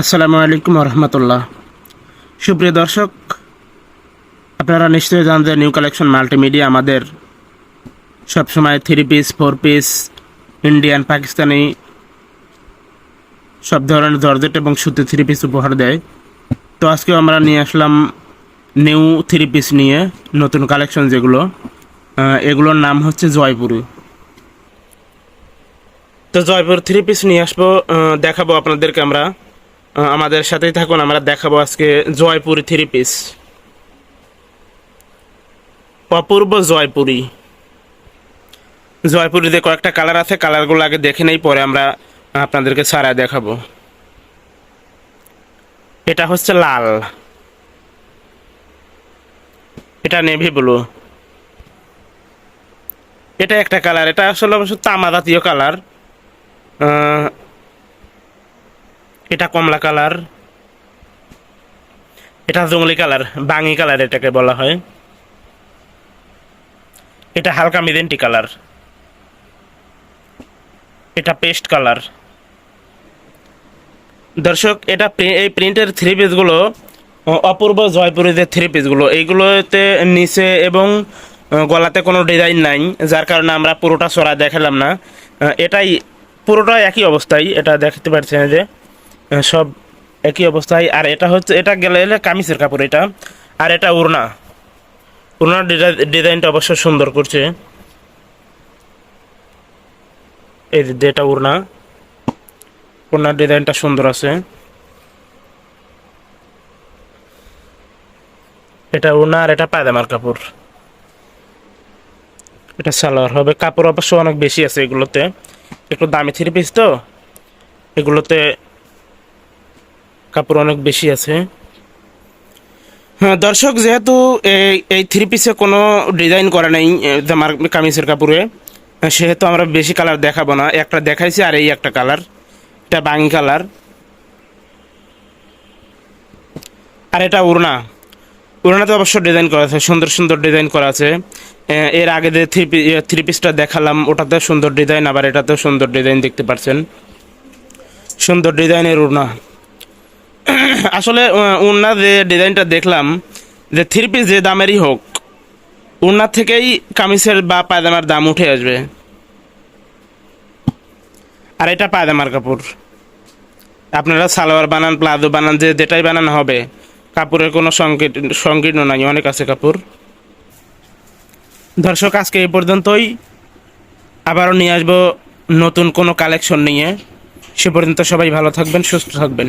আসসালামু আলাইকুম রহমতুল্লাহ সুপ্রিয় দর্শক, আপনারা নিশ্চয়ই জানেন যে নিউ কালেকশন মাল্টিমিডিয়া আমাদের সবসময় three piece four piece Indian Pakistani সব ধরনের জর্জেট এবং সুতি থ্রি পিস উপহার দেয়। তো আজকেও আমরা নিয়ে আসলাম নিউ থ্রি পিস নিয়ে নতুন কালেকশন যেগুলো। এগুলোর নাম হচ্ছে জয়পুরি। তো জয়পুর থ্রি পিস নিয়ে আসব দেখাবো আপনাদেরকে আমরা। আমাদের সাথেই থাকুন, আমরা দেখাবো আজকে জয়পুরি থ্রি পিস অপূর্ব জয়পুরি। জয়পুরিতে কয়েকটা কালার আছে কালারগুলো আগে দেখে নেই, পরে আমরা আপনাদেরকে সারা দেখাবো। এটা হচ্ছে লাল। এটা নেভি ব্লু এটা একটা কালার এটা আসলে অবশ্য তামা জাতীয় কালার এটা কমলা কালার। এটা জঙ্গলি কালার, বাঙি কালার এটাকে বলা হয়। এটা হালকা মিদেন্টি কালার। এটা পেস্ট কালার। দর্শক, এটা এই প্রিন্টের থ্রি পিসগুলো অপূর্ব জয়পুরের যে থ্রি পিসগুলো, এইগুলোতে নিচে এবং গলাতে কোনো ডিজাইন নাই, যার কারণে আমরা পুরোটা সরা দেখালাম না। এটাই পুরোটা একই অবস্থায়, এটা দেখতে পাচ্ছেন যে। সব একই অবস্থায়। আর এটা হচ্ছে, এটা গেলে এলে কামিজের কাপড় এটা, আর এটা উড়না। উড়নার ডিজাই- ডিজাইনটা অবশ্য সুন্দর করছে। এই এটা উড়না। উড়নার ডিজাইনটা সুন্দর আছে। এটা উড়না আর এটা পায়দামার কাপড়। এটা সালোয়ার হবে। কাপড় অবশ্য অনেক বেশি আছে এগুলোতে। একটু দামি থ্রি পিস তো। এগুলোতে কাপড় অনেক বেশি আছে। হ্যাঁ দর্শক যেহেতু এই এই থ্রি পিসে কোনো ডিজাইন করা নেই এ, জামার কামিজের কাপড়ে সেহেতু আমরা বেশি কালার দেখাবো না। একটা দেখাইছি আর এই একটা কালার এটা বাঙি কালার আর এটা উড়না। উড়নাতে অবশ্য ডিজাইন করা আছে সুন্দর সুন্দর ডিজাইন করা আছে। এর আগে যে থ্রি থ্রি পিসটা দেখালাম ওটাতে সুন্দর ডিজাইন আবার এটাতেও সুন্দর ডিজাইন দেখতে পাচ্ছেন। সুন্দর ডিজাইনের উড়না। আসলে উন্না যে ডিজাইনটা দেখলাম, যে থ্রি পিস যে দামেরই হোক উন্নার থেকেই কামিজের বা পায়জামার দাম উঠে আসবে। আর এটা পায়জামার কাপড়। আপনারা সালোয়ার বানান, প্লাজো বানান, যে যেটাই বানানো হবে, কাপড়ের কোনো সংকীর্ণ সংকীর্ণ নাই, অনেক আছে কাপড়। দর্শক, আজকে এই পর্যন্তই। আবারও নিয়ে আসব নতুন কোনো কালেকশন নিয়ে। সে পর্যন্ত সবাই ভালো থাকবেন, সুস্থ থাকবেন।